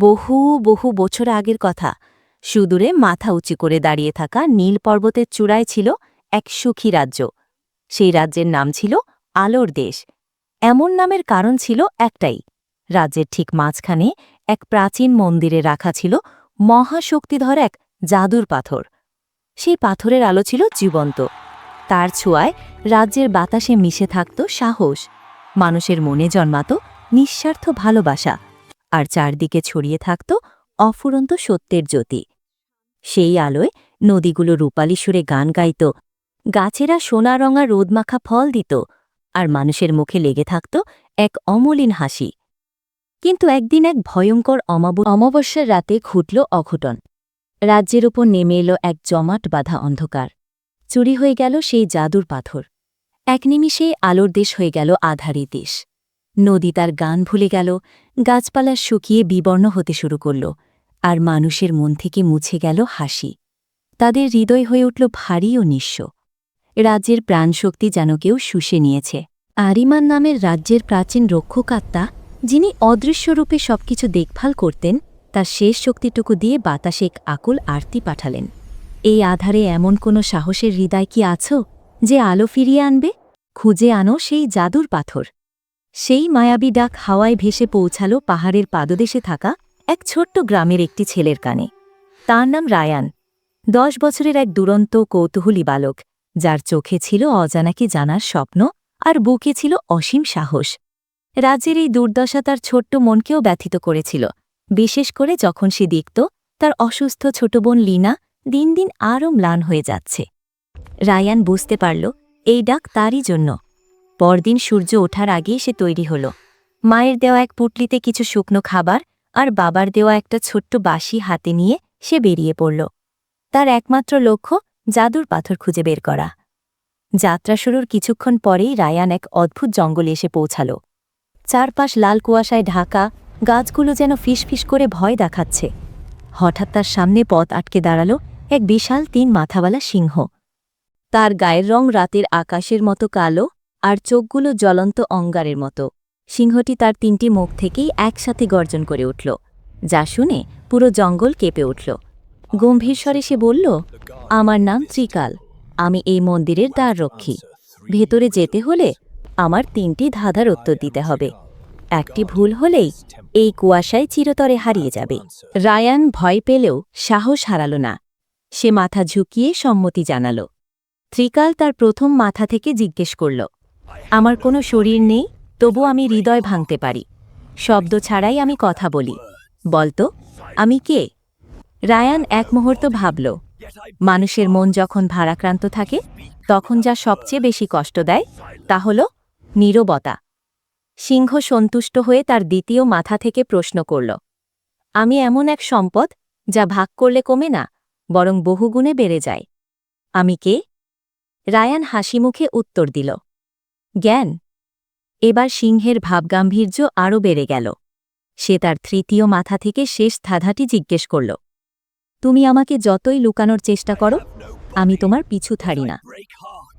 বহু বহু বছর আগের কথা। সুদূরে মাথা উঁচু করে দাঁড়িয়ে থাকা নীল পর্বতের চূড়ায় ছিল এক সুখী রাজ্য। সেই রাজ্যের নাম ছিল আলোর দেশ। এমন নামের কারণ ছিল একটাই। রাজ্যের ঠিক মাঝখানে এক প্রাচীন মন্দিরে রাখা ছিল মহাশক্তিধর এক জাদুর পাথর। সেই পাথরের আলো ছিল জীবন্ত। তার ছোঁয়ায় রাজ্যের বাতাসে মিশে থাকত সাহস। মানুষের মনে জন্মাত নিঃস্বার্থ ভালোবাসা। আর চারদিকে ছড়িয়ে থাকত অফুরন্ত সত্যের জ্যোতি। সেই আলোয় নদীগুলো রূপালী সুরে গান গাইত, গাছেরা সোনা রঙা রোদমাখা ফল দিত, আর মানুষের মুখে লেগে থাকত এক অমলিন হাসি। কিন্তু একদিন এক ভয়ঙ্কর অমাব, অমাবস্যার রাতে ঘটল অঘটন। রাজ্যের ওপর নেমে এলো এক জমাট বাঁধা অন্ধকার। চুরি হয়ে গেল সেই জাদুর পাথর। এক নিমিষেই আলোর দেশ হয়ে গেল আধারি দেশ। নদী তার গান ভুলে গেল, গাছপালা শুকিয়ে বিবর্ণ হতে শুরু করল, আর মানুষের মন থেকে মুছে গেল হাসি। তাদের হৃদয় হয়ে উঠল ভারী ও নিঃস্ব। রাজ্যের প্রাণশক্তি যেন কেউ শুষে নিয়েছে। আরিমান নামের রাজ্যের প্রাচীন রক্ষকাত্তা যিনি অদৃশ্যরূপে সবকিছু দেখভাল করতেন, তার শেষ শক্তিটুকু দিয়ে বাতাসে এক আকুল আরতি পাঠালেন। এই আধারে এমন কোনো সাহসের হৃদয় কি আছো, যে আলো ফিরিয়ে আনবে? খুঁজে আনো সেই জাদুর পাথর। সেই মায়াবী ডাক হাওয়ায় ভেসে পৌঁছাল পাহাড়ের পাদদেশে থাকা এক ছোট্ট গ্রামের একটি ছেলের কানে। তার নাম রায়ান। দশ বছরের এক দুরন্ত, কৌতূহলী বালক, যার চোখে ছিল অজানাকে জানার স্বপ্ন আর বুকে ছিল অসীম সাহস। রাজ্যের এই দুর্দশা তার ছোট্ট মনকেও ব্যথিত করেছিল, বিশেষ করে যখন সে দেখত তার অসুস্থ ছোট বোন লীনা দিন দিন আরও ম্লান হয়ে যাচ্ছে। রায়ান বুঝতে পারল, এই ডাক তারই জন্য। পরদিন সূর্য ওঠার আগেই সে তৈরি হল। মায়ের দেওয়া এক পুটলিতে কিছু শুকনো খাবার আর বাবার দেওয়া একটা ছোট্ট বাঁশি হাতে নিয়ে সে বেরিয়ে পড়ল। তার একমাত্র লক্ষ্য জাদুর পাথর খুঁজে বের করা। যাত্রা শুরুর কিছুক্ষণ পরেই রায়ান এক অদ্ভুত জঙ্গলে এসে পৌঁছাল। চারপাশ লাল কুয়াশায় ঢাকা, গাছগুলো যেন ফিসফিস করে ভয় দেখাচ্ছে। হঠাৎ তার সামনে পথ আটকে দাঁড়াল এক বিশাল তিন মাথাওয়ালা সিংহ। তার গায়ের রং রাতের আকাশের মতো কালো আর চোখগুলো জ্বলন্ত অঙ্গারের মতো। সিংহটি তার তিনটি মুখ থেকেই একসাথে গর্জন করে উঠল, যা শুনে পুরো জঙ্গল কেঁপে উঠল। গম্ভীর স্বরে সে বলল, আমার নাম ত্রিকাল, আমি এই মন্দিরের দ্বার রক্ষী ভেতরে যেতে হলে আমার তিনটি ধাঁধার উত্তর দিতে হবে। একটি ভুল হলেই এই কুয়াশায় চিরতরে হারিয়ে যাবে রায়ান ভয় পেলেও সাহস হারাল না। সে মাথা ঝুঁকিয়ে সম্মতি জানাল। ত্রিকাল তার প্রথম মাথা থেকে জিজ্ঞেস করল আমার কোনো শরীর নেই, তবু আমি হৃদয় ভাঙতে পারি। শব্দ ছাড়াই আমি কথা বলি। বলতো, আমি কে? রায়ান এক মুহূর্ত ভাবল, মানুষের মন যখন ভারাক্রান্ত থাকে, তখন যা সবচেয়ে বেশি কষ্ট দেয়, তা হল নীরবতা। সিংহ সন্তুষ্ট হয়ে তার দ্বিতীয় মাথা থেকে প্রশ্ন করল, আমি এমন এক সম্পদ যা ভাগ করলে কমে না, বরং বহুগুণে বেড়ে যায়। আমি কে? রায়ান হাসি মুখে উত্তর দিল জ্ঞান। এবার সিংহের ভাবগাম্ভীর্য আরও বেড়ে গেল। সে তার তৃতীয় মাথা থেকে শেষ ধাঁধাটি জিজ্ঞেস করল, তুমি আমাকে যতই লুকানোর চেষ্টা করো, আমি তোমার পিছু থারি না।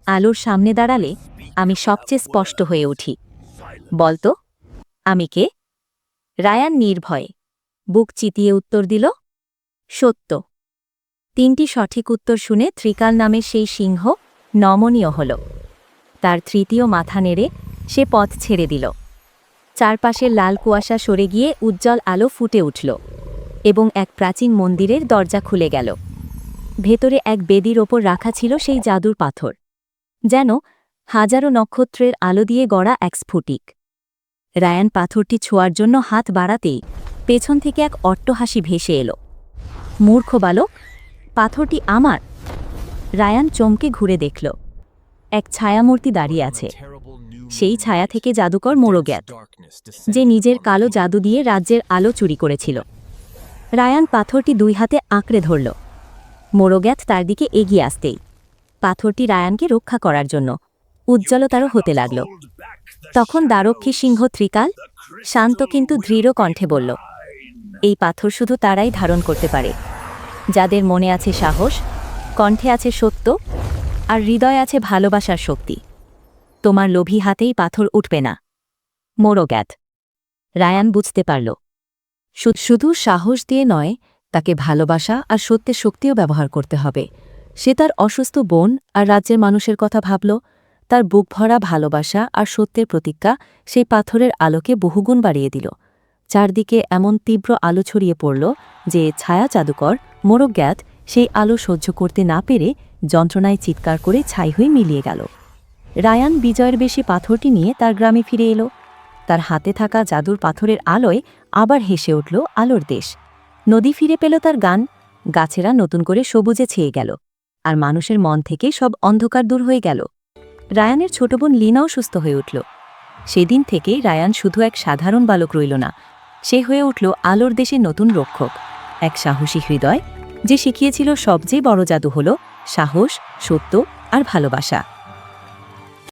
আলোর সামনে দাঁড়ালে আমি সবচেয়ে স্পষ্ট হয়ে উঠি। বলতো আমি কে? রায়ান নির্ভয়ে বুক চিতিয়ে উত্তর দিল, সত্য। তিনটি সঠিক উত্তর শুনে ত্রিকাল নামের সেই সিংহ নমনীয় হল। তার তৃতীয় মাথা নেড়ে সে পথ ছেড়ে দিল। চারপাশের লাল কুয়াশা সরে গিয়ে উজ্জ্বল আলো ফুটে উঠল এবং এক প্রাচীন মন্দিরের দরজা খুলে গেল। ভেতরে এক বেদির ওপর রাখা ছিল সেই জাদুর পাথর, যেন হাজারো নক্ষত্রের আলো দিয়ে গড়া এক স্ফুটিক। রায়ান পাথরটি ছোঁয়ার জন্য হাত বাড়াতেই পেছন থেকে এক অট্টহাসি ভেসে এলো। মূর্খ বালক, পাথরটি আমার। রায়ান চমকে ঘুরে দেখল। এক ছায়ামূর্তি দাঁড়িয়ে আছে। সেই ছায়া থেকে জাদুকর মোরগ্যাত যে নিজের কালো জাদু দিয়ে রাজ্যের আলো চুরি করেছিল। রায়ান পাথরটি দুই হাতে আঁকড়ে ধরল। মোরগ্যাত তার দিকে এগিয়ে আসতেই পাথরটি রায়ানকে রক্ষা করার জন্য উজ্জ্বলতারও হতে লাগল। তখন দ্বারক্ষী সিংহ ত্রিকাল শান্ত কিন্তু দৃঢ় কণ্ঠে বলল এই পাথর শুধু তারাই ধারণ করতে পারে। যাদের মনে আছে সাহস কণ্ঠে আছে সত্য আর হৃদয় আছে ভালোবাসার শক্তি। তোমার লোভী হাতেই পাথর উঠবে না। মোরগ্যাত রায়ান বুঝতে পারল। শুধু সাহস দিয়ে নয়, তাকে ভালোবাসা আর সত্যের শক্তিও ব্যবহার করতে হবে। সে তার অসুস্থ বোন আর রাজ্যের মানুষের কথা ভাবল। তার বুক ভরা ভালোবাসা আর সত্যের প্রতিজ্ঞা সেই পাথরের আলোকে বহুগুণ বাড়িয়ে দিল। চারদিকে এমন তীব্র আলো ছড়িয়ে পড়ল যে ছায়া জাদুকর মোরগ্যাত সেই আলো সহ্য করতে না পেরে যন্ত্রণায় চিৎকার করে ছাই হয়ে মিলিয়ে গেল। রায়ান বিজয়ের বেশি পাথরটি নিয়ে তার গ্রামে ফিরে এলো। তার হাতে থাকা জাদুর পাথরের আলোয় আবার হেসে উঠল আলোর দেশ। নদী ফিরে পেল তার গান। গাছেরা নতুন করে সবুজে ছেয়ে গেল। আর মানুষের মন থেকে সব অন্ধকার দূর হয়ে গেল। রায়ানের ছোট বোন লিনাও সুস্থ হয়ে উঠল। সেদিন থেকে রায়ান শুধু এক সাধারণ বালক রইল না। সে হয়ে উঠল আলোর দেশের নতুন রক্ষক। এক সাহসী হৃদয় যে শিখিয়েছিল সবচেয়ে বড় জাদু হল সাহস সত্য আর ভালোবাসা।